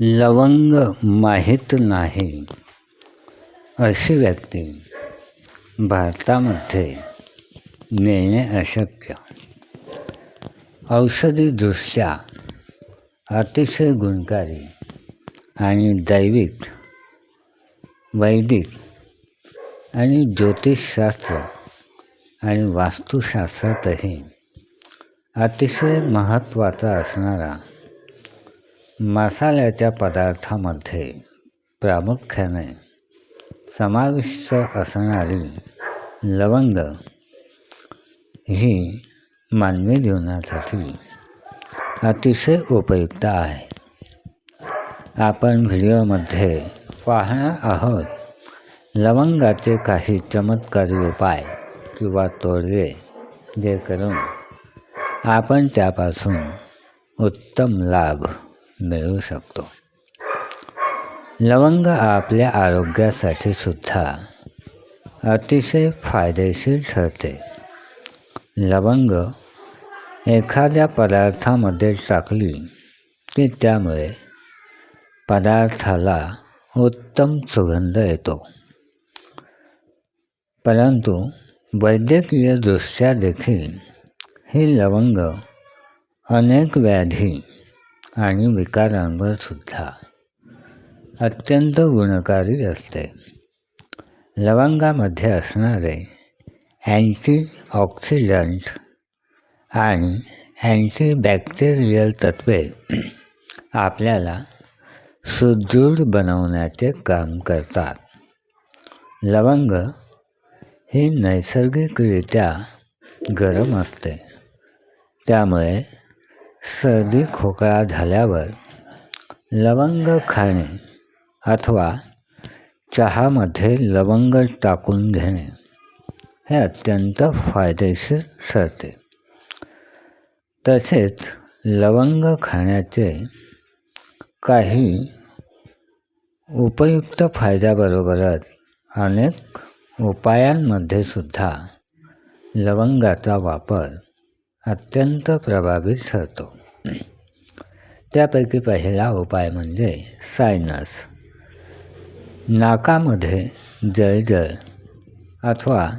लवंग माहीत नाही अशी व्यक्ती भारतामध्ये मिळणे अशक्य. औषधीदृष्ट्या अतिशय गुणकारी आणि दैविक वैदिक आणि ज्योतिषशास्त्र आणि वास्तुशास्त्रातही अतिशय महत्त्वाचा असणारा मसाल्याच्या पदार्थामध्ये प्रामुख्याने समाविष्ट असणारी लवंग ही मानवी जीवनासाठी अतिशय उपयुक्त आहे. आपण व्हिडिओमध्ये पाहणार आहोत लवंगाचे काही चमत्कारी उपाय किंवा तोडगे जे करून आपण उत्तम लाभ मिळवू शकतो. लवंग आपल्या आरोग्यासाठी सुद्धा अतिशय फायदेशीर ठरते. लवंग एखाद्या पदार्थामध्ये टाकली की त्यामुळे पदार्थाला उत्तम सुगंध येतो. परंतु वैद्यकीयदृष्ट्या देखील ही लवंग अनेक व्याधी आणि विकारांवर सुद्धा. अत्यंत गुणकारी असते. लवंगामध्ये असणारे अँटीऑक्सिडंट आणि अँटीबॅक्टेरियल तत्वे आपल्याला सुदृढ बनवण्याचे काम करतात. लवंग ही नैसर्गिकरित्या गरम असते. त्यामुळे सर्दी खोकळा झाल्यावर लवंग खाणे अथवा चहामध्ये लवंग टाकून घेणे हे अत्यंत फायदेशीर ठरते. तसेच लवंग खाण्याचे काही उपयुक्त फायद्याबरोबरच अनेक उपायांमध्ये सुद्धा लवंगाचा वापर अत्यंत प्रभावी ठरतो. त्यापैकी पहिला उपाय म्हणजे सायनस. नाकामध्ये जळजळ अथवा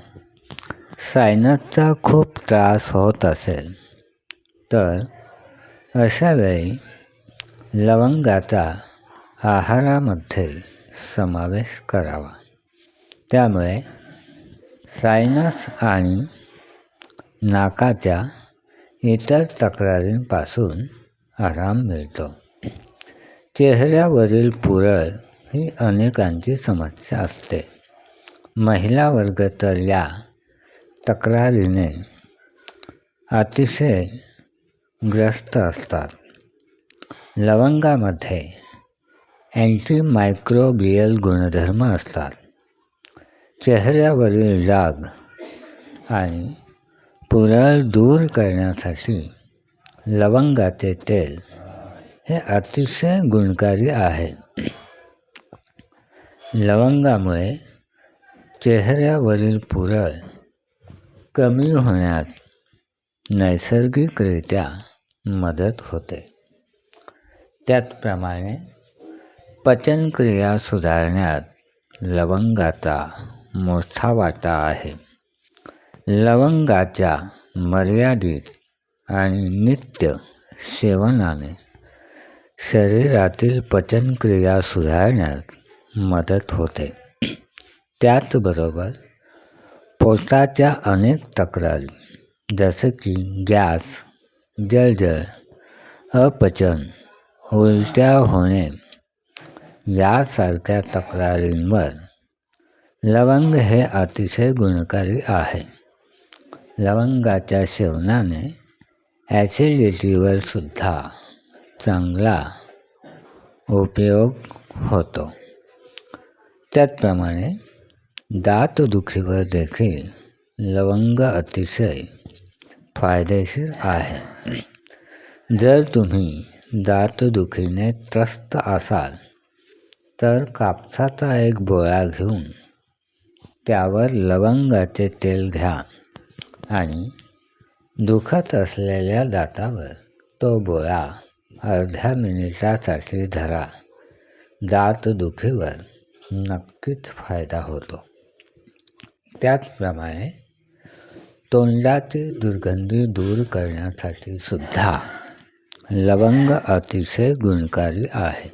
सायनसचा खूप त्रास होत असेल तर अशावेळी लवंगाचा आहारामध्ये समावेश करावा. त्यामुळे सायनस आणि नाकाच्या इतर तक्रारींपासून आराम मिळतो. चेहऱ्यावरील पुरळ ही अनेकांची समस्या असते. महिला वर्ग तर या तक्रारीने अतिशय ग्रस्त असतात. लवंगामध्ये अँटीमायक्रोबियल गुणधर्म असतात. चेहऱ्यावरील डाग आणि पुरळ दूर करण्यासाठी लवंगाचे तेल हे अतिशय गुणकारी आहे. लवंगामुळे चेहऱ्यावरील पुरळ कमी होण्यास नैसर्गिकरित्या मदत होते. त्याचप्रमाणे पचनक्रिया सुधारण्यात लवंगाचा मोठा वाटा आहे. लवंगाच्या मर्यादित आणि नित्य सेवनाने शरीरातील पचनक्रिया सुधारण्यात मदत होते. त्याचबरोबर पोटाच्या अनेक तक्रारी जसे की गॅस जळजळ अपचन उलट्या होणे यासारख्या तक्रारींवर लवंग हे अतिशय गुणकारी आहे. लवंगाच्या सेवनाने ॲसिडिटीवर सुद्धा चांगला उपयोग होतो. त्याचप्रमाणे दातदुखीवर देखील लवंग अतिशय फायदेशीर आहे. जर तुम्ही दातदुखीने त्रस्त असाल तर कापसाचा एक बोळा घेऊन त्यावर लवंगाचे तेल घ्या. आणि दुखत असलेल्या दातावर तो बोळा अर्ध्या मिनिटासाठी धरा. दातदुखीवर नक्कीच फायदा होतो. त्याचप्रमाणे तोंडातील दुर्गंधी दूर करण्यासाठी सुद्धा लवंग अतिशय गुणकारी आहे.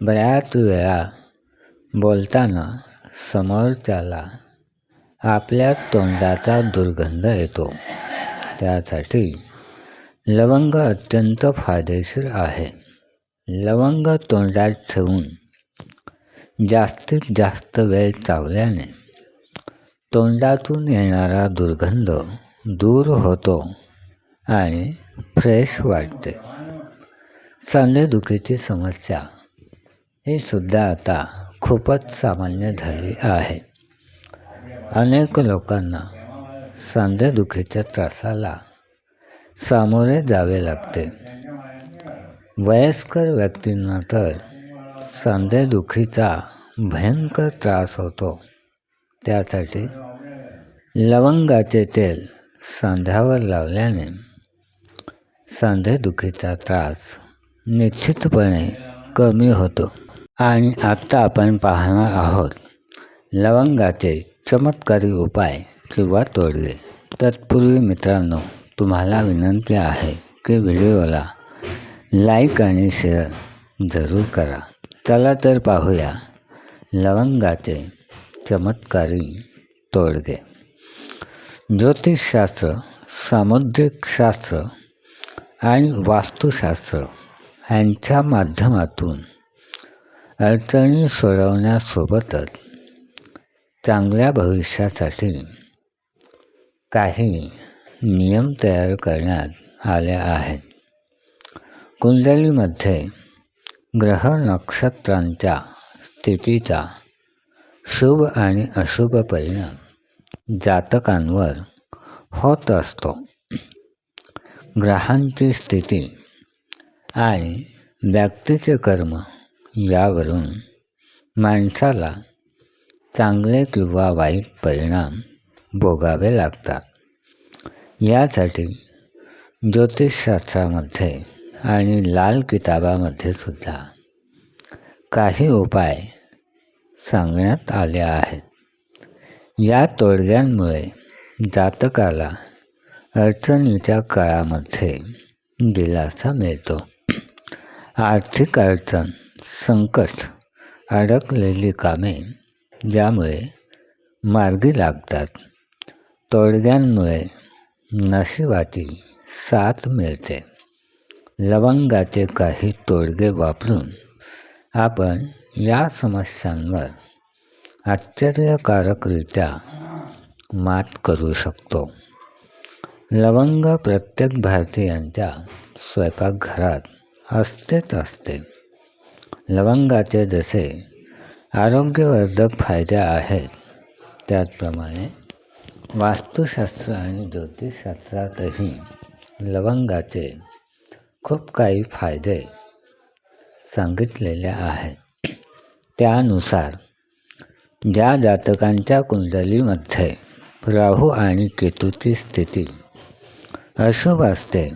बऱ्याच वेळा बोलताना समोरच्याला आपल्या तोंडाचा दुर्गंध येतो. त्यासाठी लवंग अत्यंत फायदेशीर आहे. लवंग तोंडात ठेवून जास्तीत जास्त वेळ चावल्याने तोंडातून येणारा दुर्गंध दूर होतो आणि फ्रेश वाटते. सांधेदुखीची समस्या ही सुद्धा आता खूपच सामान्य झाली आहे. अनेक लोकांना सांधेदुखीच्या त्रासाला सामोरे जावे लागते. वयस्कर व्यक्तींना तर सांधेदुखीचा भयंकर त्रास होतो. त्यासाठी लवंगाचे तेल सांध्यावर लावल्याने सांधेदुखीचा त्रास निश्चितपणे कमी होतो. आणि आत्ता आपण पाहणार आहोत लवंगाचे चमत्कारी उपाय किंवा तोडगे तत्पूर्वी मित्रांनो तुम्हाला विनंती आहे की व्हिडिओला लाईक आणि शेअर जरूर करा. चला तर पाहूया लवंगाचे चमत्कारी तोडगे. ज्योतिषशास्त्र सामुद्रिक शास्त्र आणि वास्तुशास्त्र यांच्या माध्यमातून अडचणी सोडवण्यासोबतच चांगल्या भविष्यासाठी काही नियम तयार करण्यात आले आहेत. कुंडलीमध्ये ग्रह नक्षत्रांच्या स्थितीचा शुभ आणि अशुभ परिणाम जातकांवर होत असतो. ग्रहांची स्थिती आणि व्यक्तीचे कर्म यावरून माणसाला चांगले किंवा वाईट परिणाम भोगावे लागतात. यासाठी ज्योतिषशास्त्रामध्ये आणि लाल किताबामध्ये सुद्धा काही उपाय सांगण्यात आले आहेत. या तोडग्यांमुळे जातकाला अडचणीच्या काळामध्ये दिलासा मिळतो. आर्थिक अडचण संकट अडकलेली कामे ज्यामुळे मार्गी लागतात. तोडग्यांमुळे नशिबाची साथ मिळते. लवंगाचे काही तोडगे वापरून आपण या समस्यांवर आश्चर्यकारकरित्या मात करू शकतो. लवंग प्रत्येक भारतीयांच्या स्वयंपाकघरात असतेच असते. लवंगाचे जसे आरोग्यवर्धक फायदे आहेत. त्याचप्रमाणे वास्तुशास्त्र आणि ज्योतिषशास्त्रातही लवंगाचे खूप काही फायदे सांगितलेले आहेत. त्यानुसार ज्या जातकांच्या कुंडलीमध्ये राहू आणि केतूची स्थिती अशुभ असते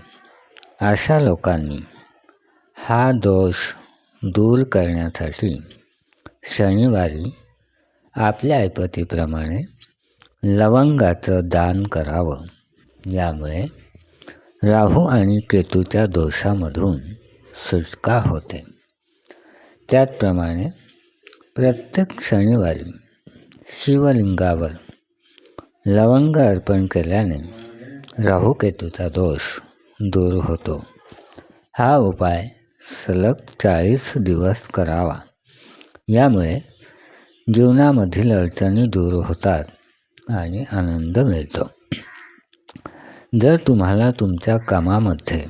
अशा लोकांनी हा दोष दूर करण्यासाठी शनिवारी आपल्या ऐपतीप्रमाणे लवंगाचं दान करावं. यामुळे राहू आणि केतूच्या दोषामधून सुटका होते. त्याचप्रमाणे प्रत्येक शनिवारी शिवलिंगावर लवंग अर्पण केल्याने राहूकेतूचा दोष दूर होतो. हा उपाय सलग चाळीस दिवस करावा. यामुळे जीवनामधील अडचणी दूर होतात आणि आनंद मिळतो. जर तुम्हाला तुमच्या कामामध्ये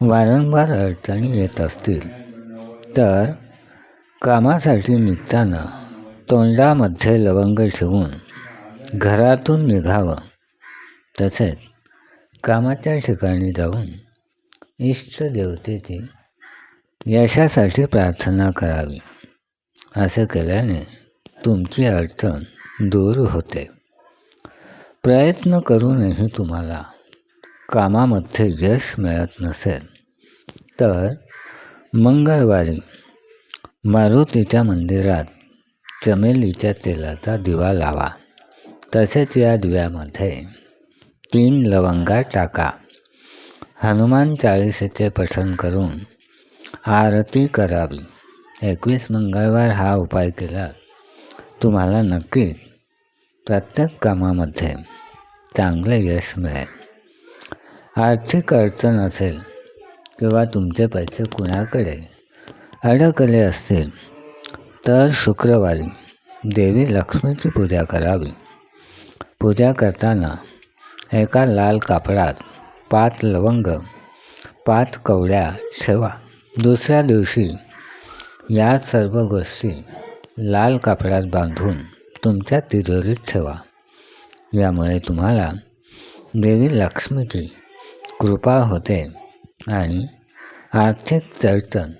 वारंवार अडचणी येत असतील तर कामासाठी निघताना तोंडामध्ये लवंग ठेवून घरातून निघावं. तसेच कामाच्या ठिकाणी जाऊन इष्ट देवतेची यशासाठी प्रार्थना करावी. असं केल्याने तुमची अडचण दूर होते. प्रयत्न करूनही तुम्हाला कामामध्ये यश मिळत नसेल तर मंगळवारी मारुतीच्या मंदिरात चमेलीच्या तेलाचा दिवा लावा. तसेच या दिव्यामध्ये तीन लवंगा टाका. हनुमान चाळीसेचे पठण करून आरती करावी. एकवीस मंगळवार हा उपाय केला. तुम्हाला नक्कीच प्रत्येक कामामध्ये चांगले यश मिळेल. आर्थिक अडचण असेल किंवा तुमचे पैसे कुणाकडे अडकले असतील तर शुक्रवारी देवी लक्ष्मीची पूजा करावी. पूजा करताना एका लाल कापडात पाच लवंग पाच कवड्या ठेवा. दुसऱ्या दिवशी या सर्व गोष्टी लाल कापडात बांधून तुमच्या तिजोरीत ठेवा. यामुळे तुम्हाला देवी लक्ष्मीची कृपा होते आणि आर्थिक चढतण